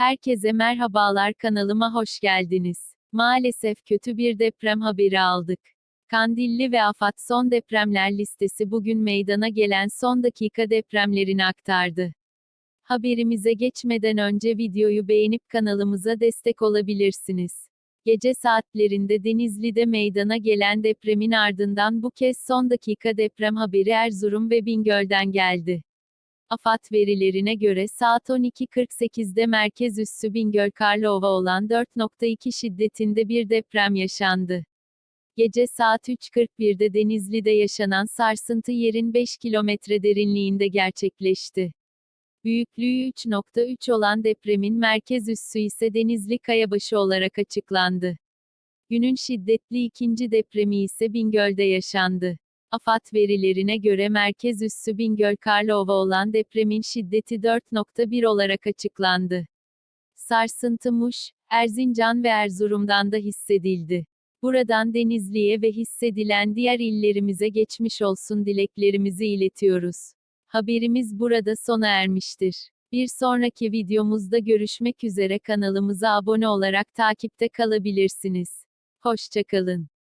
Herkese merhabalar kanalıma hoş geldiniz. Maalesef kötü bir deprem haberi aldık. Kandilli ve Afat son depremler listesi bugün meydana gelen son dakika depremlerini aktardı. Haberimize geçmeden önce videoyu beğenip kanalımıza destek olabilirsiniz. Gece saatlerinde Denizli'de meydana gelen depremin ardından bu kez son dakika deprem haberi Erzurum ve Bingöl'den geldi. AFAD verilerine göre saat 12.48'de merkez üssü Bingöl Karlova olan 4.2 şiddetinde bir deprem yaşandı. Gece saat 3.41'de Denizli'de yaşanan sarsıntı yerin 5 kilometre derinliğinde gerçekleşti. Büyüklüğü 3.3 olan depremin merkez üssü ise Denizli Kayabaşı olarak açıklandı. Günün şiddetli ikinci depremi ise Bingöl'de yaşandı. AFAD verilerine göre merkez üssü Bingöl Karlova olan depremin şiddeti 4.1 olarak açıklandı. Sarsıntı Muş, Erzincan ve Erzurum'dan da hissedildi. Buradan Denizli'ye ve hissedilen diğer illerimize geçmiş olsun dileklerimizi iletiyoruz. Haberimiz burada sona ermiştir. Bir sonraki videomuzda görüşmek üzere kanalımıza abone olarak takipte kalabilirsiniz. Hoşçakalın.